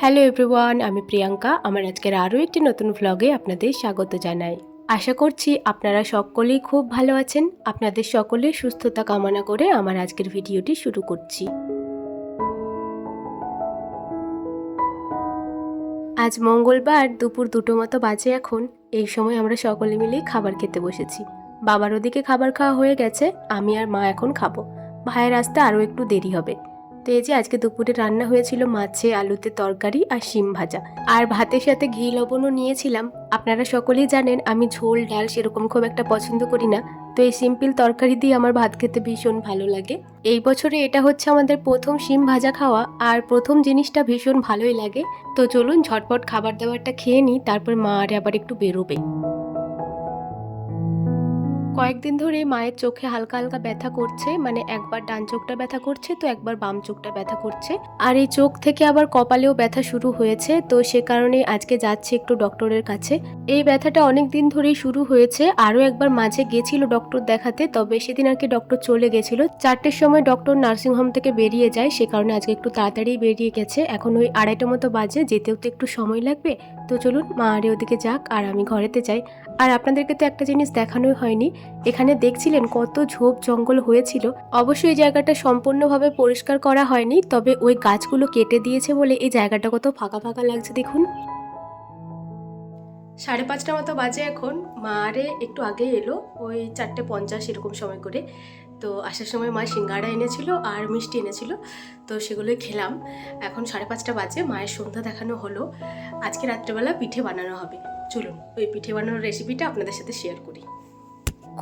Hello everyone আমি প্রিয়াঙ্কা। আমার আজকের আরও একটি নতুন ভ্লগে আপনাদের স্বাগত জানাই। আশা করছি আপনারা সকলেই খুব ভালো আছেন। আপনাদের সকলের সুস্থতা কামনা করে আমার আজকের ভিডিওটি শুরু করছি। আজ মঙ্গলবার দুপুর দুটো মতো বাজে এখন। এই সময় আমরা সকলে মিলেই খাবার খেতে বসেছি। বাবার ওদিকে খাবার খাওয়া হয়ে গেছে, আমি আর মা এখন খাব। ভাইয়ের আসতে আরও একটু দেরি হবে। তো এই যে আজকে দুপুরে রান্না হয়েছিল মাছে আলুতে তরকারি আর শিম ভাজা। আর ভাতের সাথে ঘি লবণও নিয়েছিলাম। আপনারা সকলেই জানেন, আমি ঝোল, ডাল সেরকম খুব একটা পছন্দ করি না। তো এই সিম্পল তরকারি দিয়ে আমার ভাত খেতে ভীষণ ভালো লাগে। এই বছরে এটা হচ্ছে আমাদের প্রথম শিম ভাজা খাওয়া, আর প্রথম জিনিসটা ভীষণ ভালোই লাগে। তো চলুন ঝটপট খাবার দাবারটা খেয়ে নিই, তারপর মা আর আবার একটু বেরোবে। কয়েকদিন ধরে মায়ের চোখে হালকা হালকা ব্যথা করছে মানে একবার ডান চোখটা ব্যথা করছে, তো একবার বাম চোখটা ব্যথা করছে। আর এই চোখ থেকে আবার কপালেও ব্যথা শুরু হয়েছে, তো সে কারণে আজকে যাচ্ছে একটু ডক্টরের কাছে। এই ব্যথাটা অনেক দিন ধরেই শুরু হয়েছে, আরও একবার মাঝে গেছিল ডক্টর দেখাতে, তবে সেদিন আর কি ডক্টর চলে গেছিল। চারটের সময় ডক্টর নার্সিংহোম থেকে বেরিয়ে যায়, সে কারণে আজকে একটু তাড়াতাড়ি বেরিয়ে গেছে। এখন ওই আড়াইটা মতো বাজে, যেতেও তো একটু সময় লাগবে। তো চলুন, মা আরে ওদিকে যাক, আর আমি ঘরেতে যাই। আর আপনাদেরকে তো একটা জিনিস দেখানোই হয়নি। এখানে দেখছিলেন কত ঝোপ জঙ্গল হয়েছিল। অবশ্যই এই জায়গাটা সম্পূর্ণভাবে পরিষ্কার করা হয়নি, তবে ওই গাছগুলো কেটে দিয়েছে বলে এই জায়গাটা কত ফাঁকা ফাঁকা লাগছে দেখুন। সাড়ে পাঁচটা মতো বাজে এখন মা আরে একটু আগে এলো, ওই চারটে পঞ্চাশ এরকম সময় করে। তো আসার সময় মা সিঙ্গাড়া এনেছিল আর মিষ্টি এনেছিল, তো সেগুলোই খেলাম। এখন সাড়ে পাঁচটা বাজে, মায়ের সন্ধ্যা দেখানো হলো। আজকে রাত্রেবেলা পিঠে বানানো হবে। চলুন, ওই পিঠে বানানোর রেসিপিটা আপনাদের সাথে শেয়ার করি।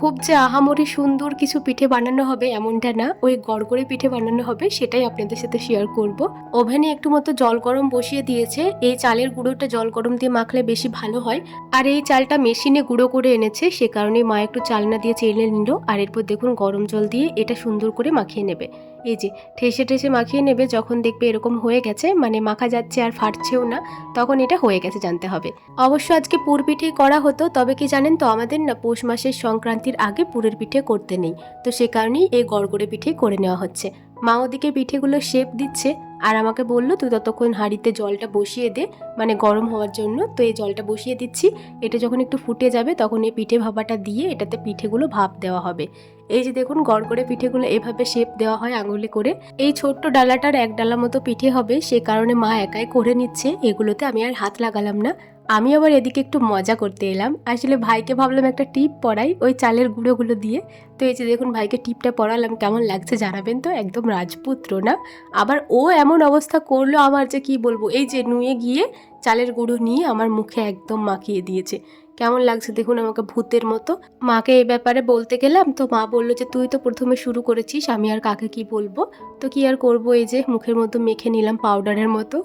খুব যে আহামরি সুন্দর কিছু পিঠে বানানো হবে এমনটা না, ওই গড়গড়ে পিঠে বানানো হবে সেটাই আপনাদের সাথে শেয়ার করব। ওভেনে একটু মতো জল গরম বসিয়ে দিয়েছে, এই চালের গুঁড়োটা জল গরম দিয়ে মাখলে বেশি ভালো হয়। আর এই চালটা মেশিনে গুঁড়ো করে এনেছে, সে কারণে মা একটু চালনা দিয়ে চেলে নিল, আর এরপর দেখুন গরম জল দিয়ে এটা সুন্দর করে মাখিয়ে নেবে। এই যে, ঠেসে ঠেসে মাখিয়ে নেবে, যখন দেখবে এরকম হয়ে গেছে মানে মাখা যাচ্ছে আর ফাটছেও না, তখন এটা হয়ে গেছে জানতে হবে। অবশ্য আজকে পুর পিঠে করা হতো, তবে কি জানেন তো, আমাদের না পৌষ মাসের সংক্রান্তির আগে পুরের পিঠে করতে নেই। তো সে কারণেই এই গড়গড়ে পিঠে করে নেওয়া হচ্ছে। মা ওদিকে পিঠেগুলো শেপ দিচ্ছে আর আমাকে বলল, তুই ততক্ষণ হাঁড়িতে জলটা বসিয়ে দে। মানে গরম হওয়ার জন্য। তো এই জলটা বসিয়ে দিচ্ছি। এটা যখন একটু ফুটে যাবে, তখন এই পিঠে ভাবাটা দিয়ে এটাতে পিঠেগুলো ভাপ দেওয়া হবে। এই যে দেখুন, গড় করে পিঠেগুলো এভাবে শেপ দেওয়া হয় আঙুলে করে। এই ছোট্ট ডালাটার এক ডালা মতো পিঠে হবে। সে কারণে মা একাই করে নিচ্ছে। এগুলোতে আমি আর হাত লাগালাম না। আমি আবার এদিকে একটু মজা করতে এলাম। আসলে ভাইকে ভাবলাম একটা টিপ পরাই ওই চালের গুঁড়োগুলো দিয়ে। তো এই যে দেখুন ভাইকে টিপটা পরালাম কেমন লাগছে জানাবেন তো? একদম রাজপুত্র না? আবার ও এমন অবস্থা করল আমার যে কি বলব? এই যে নুয়ে গিয়ে চালের গুঁড়ো নিয়ে আমার মুখে একদম মাখিয়ে দিয়েছে। কেমন লাগছে দেখুন আমাকে ভূতের মতো। মাকে এই ব্যাপারে বলতে গেলাম, তো মা বলল যে তুই তো প্রথমে শুরু করেছিস, আমি আর কাকে কি বলব? তো কি আর করব এই যে মুখের মতো মেখে নিলাম পাউডারের মতো।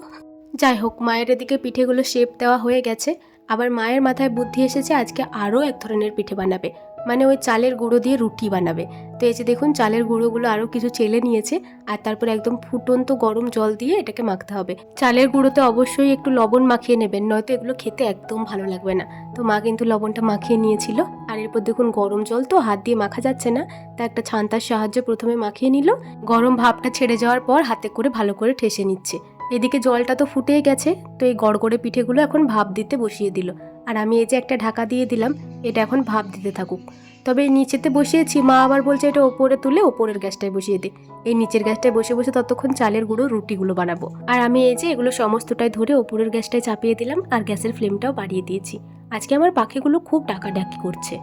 যাই হোক, মায়ের এদিকে পিঠেগুলো শেপ দেওয়া হয়ে গেছে। আবার মায়ের মাথায় বুদ্ধি এসেছে, আজকে আরও এক ধরনের পিঠে বানাবে। মানে ওই চালের গুঁড়ো দিয়ে রুটি বানাবে। তো এই যে দেখুন, চালের গুঁড়োগুলো আরও কিছু চেলে নিয়েছে, আর তারপর একদম ফুটন্ত গরম জল দিয়ে এটাকে মাখতে হবে। চালের গুঁড়োতে অবশ্যই একটু লবণ মাখিয়ে নেবেন, নয়তো এগুলো খেতে একদম ভালো লাগবে না। তো মা কিন্তু লবণটা মাখিয়ে নিয়েছিল, আর এরপর দেখুন গরম জল তো হাত দিয়ে মাখা যাচ্ছে না। তা একটা ছান্তার সাহায্যে প্রথমে মাখিয়ে নিল, গরম ভাবটা ছেড়ে যাওয়ার পর হাতে করে ভালো করে ঠেসে নিচ্ছে। এদিকে জলটা তো ফুটেই গেছে তো এই গড়গড়ে পিঠেগুলো এখন ভাপ দিতে বসিয়ে দিল। আর আমি এই যে একটা ঢাকা দিয়ে দিলাম এটা এখন ভাপ দিতে থাকুক। তবে এই নিচেতে বসিয়েছি মা আবার বলছে এটা ওপরে তুলে ওপরের গ্যাসটায় বসিয়ে দে। এই নিচের গ্যাসটায় বসে বসে ততক্ষণ চালের গুঁড়ো রুটিগুলো বানাবো। আর আমি এই যে এগুলো সমস্তটাই ধরে ওপরের গ্যাসটায় চাপিয়ে দিলাম আর গ্যাসের ফ্লেমটাও বাড়িয়ে দিয়েছি। আজকে আমার পাখিগুলো খুব ডাকাডাকি করছে।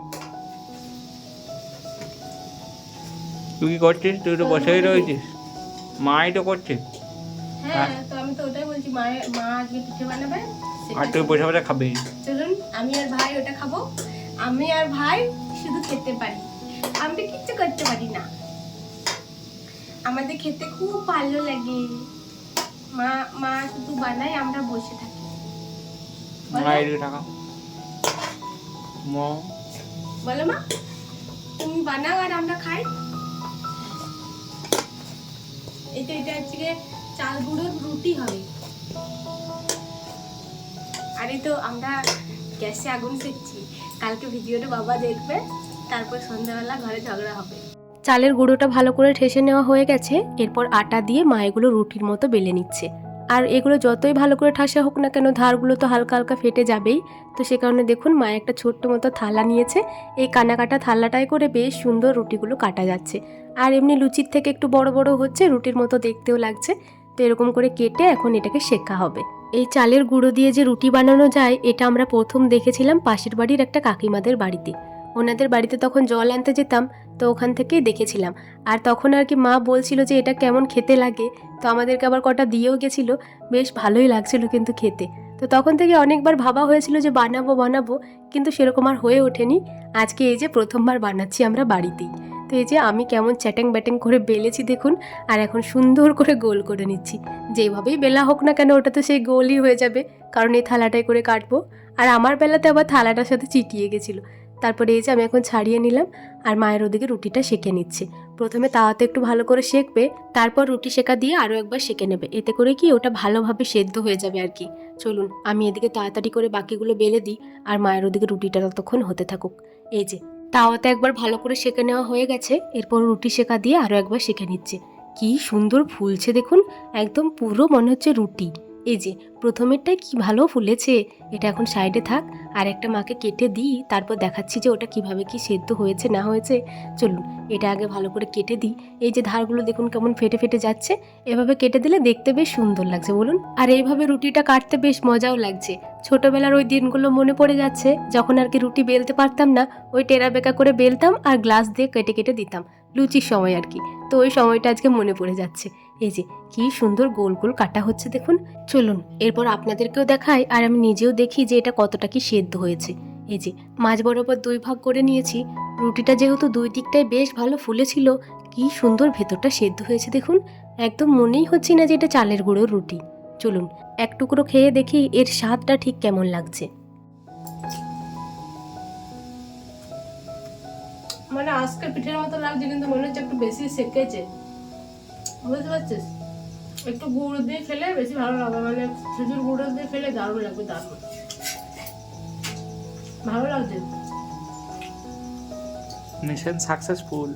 তুই কি করছিস? তুই তো বসেই রয়েছিস। মাই তো করছে। হ্যাঁ তো ওটাই বলছি মা মা আজকে পিঠে বানাবে আর তুই বসে বসে খাবি? চলুন আমি আর ভাই ওটা খাব। আমি আর ভাই শুধু খেতে পারি। আমি কিচ্ছু করতে পারি না। আমাদের খেতে খুব ভালো লাগে। মা মা শুধু বানায় আমরা বসে থাকি। বলো? মায়ের ম বলো মা তুমি বানাও আর আমরা খাই। এটা এটা হচ্ছে চাল গুঁড়োর রুটি হবে। আরে তো আমরা গ্যাসে আগুন সেকছি। কালকে ভিডিওটা বাবা দেখবে তারপর সন্ধ্যাবেলা ঘরে ঝগড়া হবে। চালের গুঁড়োটা ভালো করে ঠেসে নেওয়া হয়ে গেছে এরপর আটা দিয়ে মা এগুলো রুটির মতো বেলে নিচ্ছে। আর এগুলো যতই ভালো করে ঠাসা হোক না কেন ধারগুলো তো হালকা হালকা ফেটে যাবেই। তো সে কারণে দেখুন মা একটা ছোট্ট মতো থালা নিয়েছে। এই কানা কাটা থালাটায় করে বেশ সুন্দর রুটিগুলো কাটা যাচ্ছে। আর এমনি লুচির থেকে একটু বড় বড় হচ্ছে রুটির মতো দেখতেও লাগছে। তো এরকম করে কেটে এখন এটাকে শেখা হবে। এই চালের গুঁড়ো দিয়ে যে রুটি বানানো যায়, এটা আমরা প্রথম দেখেছিলাম পাশের বাড়ির একটা কাকিমাদের বাড়িতে। ওনাদের বাড়িতে তখন জল আনতে যেতাম, তো ওখান থেকেই দেখেছিলাম। আর তখন আর কি মা বলছিল যে এটা কেমন খেতে লাগে, তো আমাদেরকে আবার কটা দিয়েও গেছিল, বেশ ভালোই লাগছিল কিন্তু খেতে। তো তখন থেকে অনেকবার ভাবা হয়েছিল যে বানাবো বানাবো, কিন্তু সেরকম আর হয়ে ওঠেনি। আজকে এই যে প্রথমবার বানাচ্ছি আমরা বাড়িতেই। তো এই যে আমি কেমন চ্যাটেং ব্যাটেং করে বেলেছি দেখুন, আর এখন সুন্দর করে গোল করে নিচ্ছি। যেভাবেই বেলা হোক না কেন ওটা তো সেই গোলই হয়ে যাবে, কারণ এই থালাটাই করে কাটবো। আর আমার বেলাতে আবার থালাটার সাথে চিটিয়ে গেছিল। তারপরে এই যে আমি এখন ছাড়িয়ে নিলাম, আর মায়ের ওদিকে রুটিটা সেঁকে নিচ্ছে। প্রথমে তাওয়াতে একটু ভালো করে সেঁকবে, তারপর রুটি সেঁকা দিয়ে আরও একবার সেঁকে নেবে। এতে করে কি ওটা ভালোভাবে সেদ্ধ হয়ে যাবে আর কি। চলুন, আমি এদিকে তাড়াতাড়ি করে বাকিগুলো বেলে দিই, আর মায়ের ওদিকে রুটিটা ততক্ষণ হতে থাকুক। এই যে তাওয়াতে একবার ভালো করে শেখে নেওয়া হয়ে গেছে। এরপর রুটি শেখা দিয়ে আরও একবার সেঁকে নিচ্ছে। কি সুন্দর ফুলছে দেখুন, একদম পুরো মনে হচ্ছে রুটি। এই যে প্রথমেরটাই কি ভালো ফুলেছে? এটা এখন সাইডে থাক, আর একটা মাকে কেটে দিই, তারপর দেখাচ্ছি যে ওটা কীভাবে কি সেদ্ধ হয়েছে, না হয়েছে। চলুন, এটা আগে ভালো করে কেটে দিই। এই যে ধারগুলো দেখুন কেমন ফেটে ফেটে যাচ্ছে। এভাবে কেটে দিলে দেখতে বেশ সুন্দর লাগছে, বলুন। আর এইভাবে রুটিটা কাটতে বেশ মজাও লাগছে। ছোটবেলার ওই দিনগুলো মনে পড়ে যাচ্ছে, যখন আর কি রুটি বেলতে পারতাম না, ওই টেরা বেকা করে বেলতাম আর গ্লাস দিয়ে কেটে কেটে দিতাম। লুচির সময় আর কি। তো ওই সময়টা আজকে মনে পড়ে যাচ্ছে। এই যে, কি সুন্দর গোল গোল কাটা হচ্ছে দেখুন। চলুন, এরপর আপনাদেরকেও দেখাই আর আমি নিজেও দেখি যে এটা কতটা কি সেদ্ধ হয়েছে। এই যে, মাঝ বরাবর দুই ভাগ করে নিয়েছি। রুটিটা যেহেতু দুই দিকটাই বেশ ভালো ফুলেছিল, কি সুন্দর ভেতরটা সেদ্ধ হয়েছে দেখুন। একদম মনেই হচ্ছে না যে এটা চালের গুঁড়োর রুটি। চলুন, এক টুকরো খেয়ে দেখি এর স্বাদটা ঠিক কেমন লাগছে। মানে আজকে পিঠের মতো লাগছে, কিন্তু মনে হচ্ছে একটু বেশি সেকেছে। বুঝতে পারছিস একটু গুড় দিয়ে খেলে বেশি ভালো লাগবে মানে খেজুর গুঁড়ো দিয়ে খেলে দারুণ লাগবে দারুণ। ভালো লাগছে। Mission successful.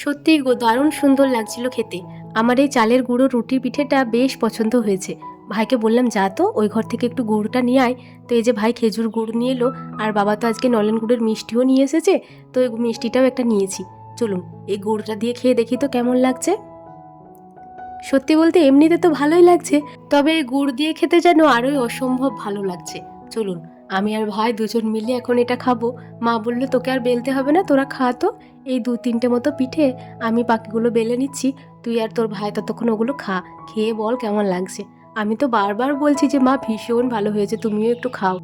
সত্যিই গো দারুণ সুন্দর লাগছিল খেতে। আমার এই চালের গুঁড়ো রুটির পিঠেটা বেশ পছন্দ হয়েছে। ভাইকে বললাম, যা তো, ওই ঘর থেকে একটু গুড়টা নিয়ে আয়। তো এই যে ভাই খেজুর গুড় নিয়ে এলো, আর বাবা তো আজকে নলেন গুড়ের মিষ্টিও নিয়ে এসেছে, তো ওই মিষ্টিটাও একটা নিয়েছি। চলুন, এই গুড়টা দিয়ে খেয়ে দেখি তো কেমন লাগছে। সত্যি বলতে এমনিতে তো ভালোই লাগছে, তবে এই গুড় দিয়ে খেতে যেন আরোই অসম্ভব ভালো লাগছে। চলুন, আমি আর ভাই দুজন মিলে এখন এটা খাব। মা বলল, তোকে আর বেলতে হবে না, তোরা খা তো। এই দু তিনটে মতো পিঠে আমি বাকিগুলো বেলে নিচ্ছি, তুই আর তোর ভাই ততক্ষণ ওগুলো খা, খেয়ে বল কেমন লাগছে। আমি তো বারবার বলছি যে, মা, ভীষণ ভালো হয়েছে, তুমিও একটু খাও।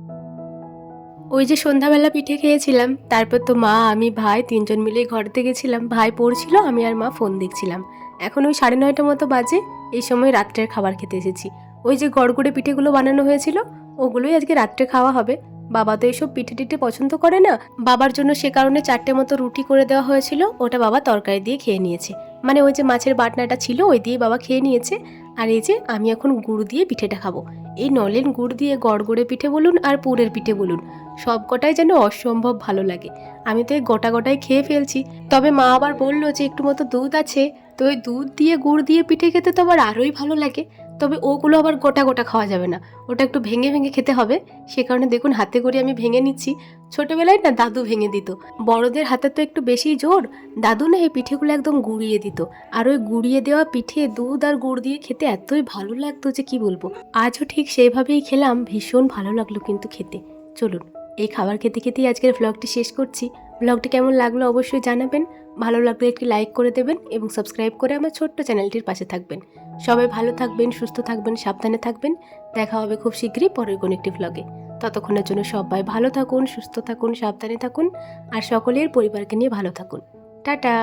ওই যে সন্ধ্যাবেলা পিঠে খেয়েছিলাম, তারপর তো মা, আমি, ভাই তিনজন মিলেই ঘরতে গেছিলাম। ভাই পড়ছিল, আমি আর মা ফোন দেখছিলাম। এখন ওই সাড়ে নয়টা মতো বাজে, এই সময় রাত্রের খাবার খেতে এসেছি। ওই যে গড়গুড়ে পিঠেগুলো বানানো হয়েছিল, ওগুলোই আজকে রাত্রে খাওয়া হবে। বাবা তো এইসব পিঠে টিঠে পছন্দ করে না। বাবার জন্য সে কারণে চারটে মতো রুটি করে দেওয়া হয়েছিল, ওটা বাবা তরকারি দিয়ে খেয়ে নিয়েছে। মানে ওই যে মাছের বাটনাটা ছিল, ওই দিয়ে বাবা খেয়ে নিয়েছে। আর এই যে আমি এখন গুড় দিয়ে পিঠেটা খাব। এই নলেন গুড় দিয়ে গড়গড়ে পিঠে বলুন আর পুরের পিঠে বলুন, সব কটাই যেন অসম্ভব ভালো লাগে। আমি তো এই গোটা গোটাই খেয়ে ফেলছি। তবে মা আবার বলল যে একটু মতো দুধ আছে, তো ওই দুধ দিয়ে গুড় দিয়ে পিঠে খেতে তো আবার আরোই ভালো লাগে। তবে ওগুলো আবার গোটা গোটা খাওয়া যাবে না। ওটা একটু ভেঙে ভেঙে খেতে হবে। সে কারণে দেখুন, হাতে করে আমি ভেঙে নিচ্ছি। ছোটবেলায় না দাদু ভেঙে দিত। বড়দের হাতে তো একটু বেশি জোর। দাদু না এই পিঠেগুলো একদম গুঁড়িয়ে দিত। আর ওই গুঁড়িয়ে দেওয়া পিঠে দুধ আর গুড় দিয়ে খেতে এতই ভালো লাগতো যে কি বলব। আজও ঠিক সেইভাবেই খেলাম। ভীষণ ভালো লাগল কিন্তু খেতে। চলুন, এই খাবার খেতে খেতেই আজকের ব্লগটি শেষ করছি। ব্লগটি কেমন লাগল অবশ্যই জানাবেন। ভালো লাগলে একটি লাইক করে দেবেন এবং সাবস্ক্রাইব করে আমার ছোট্ট চ্যানেলটির পাশে থাকবেন। সবাই ভালো থাকবেন, সুস্থ থাকবেন, সাবধানে থাকবেন। দেখা হবে খুব শীঘ্রই পরের কোনো একটি ব্লগে ততক্ষণের জন্য সবাই ভালো থাকুন, সুস্থ থাকুন, সাবধানে থাকুন। আর সকলের পরিবারকে নিয়ে ভালো থাকুন। টাটা!